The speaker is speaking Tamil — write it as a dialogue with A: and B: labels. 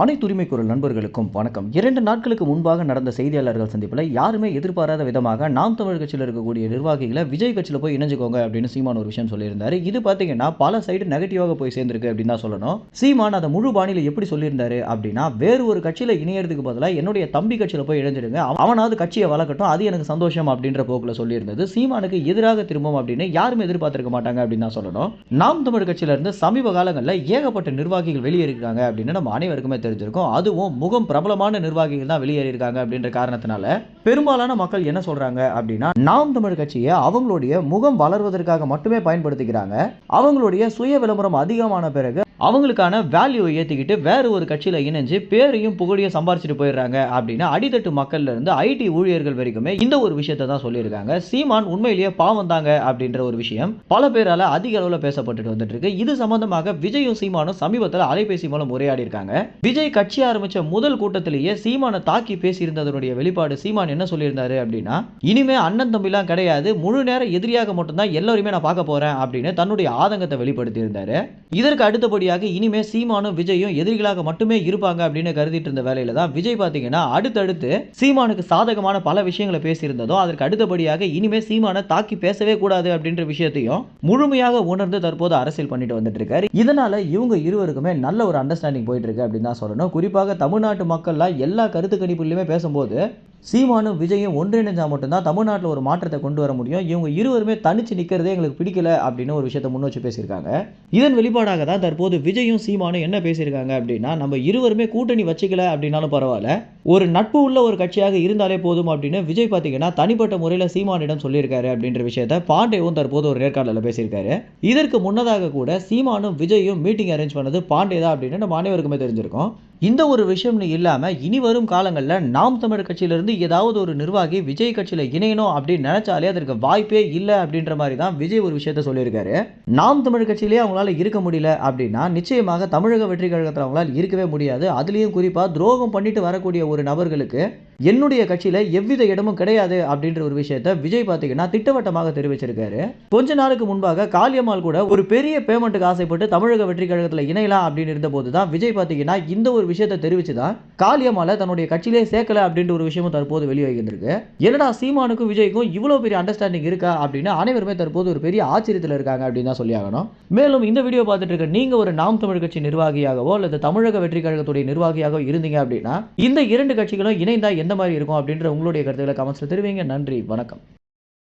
A: அனைத்து உரிமை குரல் நண்பர்களுக்கும் வணக்கம். இரண்டு நாட்களுக்கு முன்பாக நடந்த செய்தியாளர்கள் சந்திப்பில் யாருமே எதிர்பாராத விதமாக நாம் தமிழ் கட்சியில் இருக்கக்கூடிய நிர்வாகிகளை விஜய் கட்சியில் போய் இணைஞ்சுக்கோங்க அப்படின்னு சீமான் ஒரு விஷயம் சொல்லியிருந்தாரு. இது பார்த்தீங்கன்னா பல சைடு நெகட்டிவாக போய் சேர்ந்திருக்கு அப்படின்னு தான் சொல்லணும். சீமான் அதை முழு பாணியில் எப்படி சொல்லியிருந்தாரு அப்படின்னா வேறு ஒரு கட்சியில் இணையறதுக்கு பதிலாக என்னுடைய தம்பி கட்சியில் போய் இணைஞ்சிடுங்க. அவனாவது கட்சியை வளர்க்கட்டும். அது எனக்கு சந்தோஷம் அப்படின்ற போக்கில் சொல்லியிருந்தது. சீமானுக்கு எதிராக திரும்பும் அப்படின்னு யாருமே எதிர்பார்த்திருக்க மாட்டாங்க அப்படின்னு தான் சொல்லணும். நாம் தமிழ் கட்சியில இருந்து சமீப காலங்களில் ஏகப்பட்ட நிர்வாகிகள் வெளியேறிருக்காங்க அப்படின்னு நம்ம அனைவருக்குமே தெரிஞ்சிருக்கும். அதுவும் முகம் பிரபலமான நிர்வாகிகள் தான் வெளியேறியிருக்காங்க அப்படின்ற காரணத்தினால பெரும்பாலான மக்கள் என்ன சொல்றாங்க அப்படின்னா நாம் தமிழ் கட்சியை அவங்களுடைய முகம் வளர்வதற்காக மட்டுமே பயன்படுத்திக்கிறாங்க. அவங்களுடைய சுய விளம்பரம் அதிகமான பிறகு அவங்களுக்கான வேல்யூவை ஏற்றிக்கிட்டு வேறு ஒரு கட்சியில் இணைஞ்சு பேரையும் புகழையும் சம்பாரிச்சிட்டு போயிடுறாங்க அப்படின்னு அடித்தட்டு மக்கள்ல இருந்து ஐடி ஊழியர்கள் வரைக்குமே இந்த ஒரு விஷயத்தை தான் சொல்லியிருக்காங்க. சீமான் உண்மையிலேயே பாவம் தாங்க அப்படின்ற ஒரு விஷயம் பல பேரால அதிக அளவில் பேசப்பட்டுட்டு வந்துட்டு இருக்கு. இது சம்பந்தமாக விஜயும் சீமானும் சமீபத்தில் அலைபேசி மூலம் உரையாடி இருக்காங்க விஜய் கட்சி ஆரம்பிச்ச முதல் கூட்டத்திலேயே சீமானை தாக்கி பேசியிருந்ததனுடைய வெளிப்பாடு சீமான் என்ன சொல்லியிருந்தாரு அப்படின்னா இனிமே அண்ணன் தம்பிலாம் கிடையாது முழு நேர எதிரியாக மட்டும்தான் எல்லோருமே நான் பார்க்க போறேன் அப்படின்னு தன்னுடைய ஆதங்கத்தை வெளிப்படுத்தி இருந்தாரு இதற்கு அடுத்தபடியாக இனிமே சீமானும் விஜயும் எதிரிகளாக மட்டுமே இருப்பாங்க அப்படின்னு கருதிட்டு இருந்த வேலையில தான் விஜய் பார்த்தீங்கன்னா அடுத்தடுத்து சீமானுக்கு சாதகமான பல விஷயங்களை பேசியிருந்ததும் அதற்கு அடுத்தபடியாக இனிமே சீமானை தாக்கி பேசவே கூடாது அப்படின்ற விஷயத்தையும் முழுமையாக உணர்ந்து தற்போது அரசியல் பண்ணிட்டு வந்துட்டு இருக்காரு. இதனால இவங்க இருவருக்குமே நல்ல ஒரு அண்டர்ஸ்டாண்டிங் போயிட்டு இருக்கு அப்படின்னு தான் சொல்லணும். குறிப்பாக தமிழ்நாட்டு மக்கள்லாம் எல்லா கருத்து கணிப்புலையுமே பேசும்போது சீமானும் விஜயும் ஒன்றிணைஞ்சால் மட்டும்தான் தமிழ்நாட்டில் ஒரு மாற்றத்தை கொண்டு வர முடியும். இவங்க இருவருமே தனிச்சு நிற்கிறதே எங்களுக்கு பிடிக்கல அப்படின்னு ஒரு விஷயத்த முன் வச்சு பேசியிருக்காங்க. இதன் வெளிப்பாடாக தான் தற்போது விஜயும் சீமானும் என்ன பேசியிருக்காங்க அப்படின்னா நம்ம இருவருமே கூட்டணி வச்சுக்கல அப்படின்னாலும் பரவாயில்ல. ஒரு நட்பு உள்ள ஒரு கட்சியாக இருந்தாலே போதும் அப்படின்னு விஜய் பார்த்தீங்கன்னா தனிப்பட்ட முறையில் சீமானிடம் சொல்லியிருக்காரு அப்படின்ற விஷயத்த பாண்டேவும் தற்போது ஒரு நேர்காணலில் பேசியிருக்காரு. இதற்கு முன்னதாக கூட சீமானும் விஜயும் மீட்டிங் அரேஞ்ச் பண்ணது பாண்டே தான் அப்படின்னு நம்ம அனைவருக்குமே தெரிஞ்சிருக்கோம். இந்த ஒரு விஷயம்னு இல்லாமல் இனி வரும் காலங்களில் நாம் தமிழர் கட்சியிலிருந்து ஏதாவது ஒரு நிர்வாகி விஜய் கட்சியில் இணையணும் அப்படின்னு நினைச்சாலே அதற்கு வாய்ப்பே இல்லை அப்படின்ற மாதிரி தான் விஜய் ஒரு விஷயத்த சொல்லியிருக்காரு. நாம் தமிழ் கட்சியிலேயே அவங்களால இருக்க முடியல அப்படின்னா நிச்சயமாக தமிழக வெற்றி கழகத்தில் அவங்களால் இருக்கவே முடியாது. அதுலேயும் குறிப்பாக துரோகம் பண்ணிட்டு வரக்கூடிய ஒரு நபர்களுக்கு என்னுடைய கட்சியில் எவ்வித இடமும் கிடையாது அப்படின்ற ஒரு விஷயத்த விஜய் பார்த்தீங்கன்னா திட்டவட்டமாக தெரிவிச்சிருக்காரு. கொஞ்ச நாளுக்கு முன்பாக காளியம்மாள் கூட ஒரு பெரிய பேமெண்ட்டுக்கு ஆசைப்பட்டு தமிழக வெற்றி கழகத்தில் இணையலாம் அப்படின்னு இருந்தபோது தான் விஜய் பார்த்தீங்கன்னா இந்த ஒரு விஷயத்தை தெரிவிச்சு தான் காளியம்மாளை தன்னுடைய கட்சியிலே சேர்க்கல அப்படின்ற ஒரு விஷயமும் தற்போது வெளியாகிருக்கு என்னடா சீமானுக்கும் விஜய்க்கும் இவ்வளோ பெரிய அண்டர்ஸ்டாண்டிங் இருக்கா அப்படின்னு அனைவருமே தற்போது ஒரு பெரிய ஆச்சரியத்தில் இருக்காங்க அப்படின்னு தான் சொல்லி ஆகணும். மேலும் இந்த வீடியோ பார்த்துட்டு இருக்க நீங்கள் ஒரு நாம் தமிழ் கட்சி நிர்வாகியாகவோ அல்லது தமிழக வெற்றி கழகத்துடைய நிர்வாகியாகவோ இருந்தீங்க அப்படின்னா இந்த இரண்டு கட்சிகளும் இணைந்தால் எந்த எந்த மாதிரி இருக்கும் அப்படின்ற உங்களுடைய கருத்துக்களை கமெண்ட்ஸில் தெரிவிங்க. நன்றி. வணக்கம்.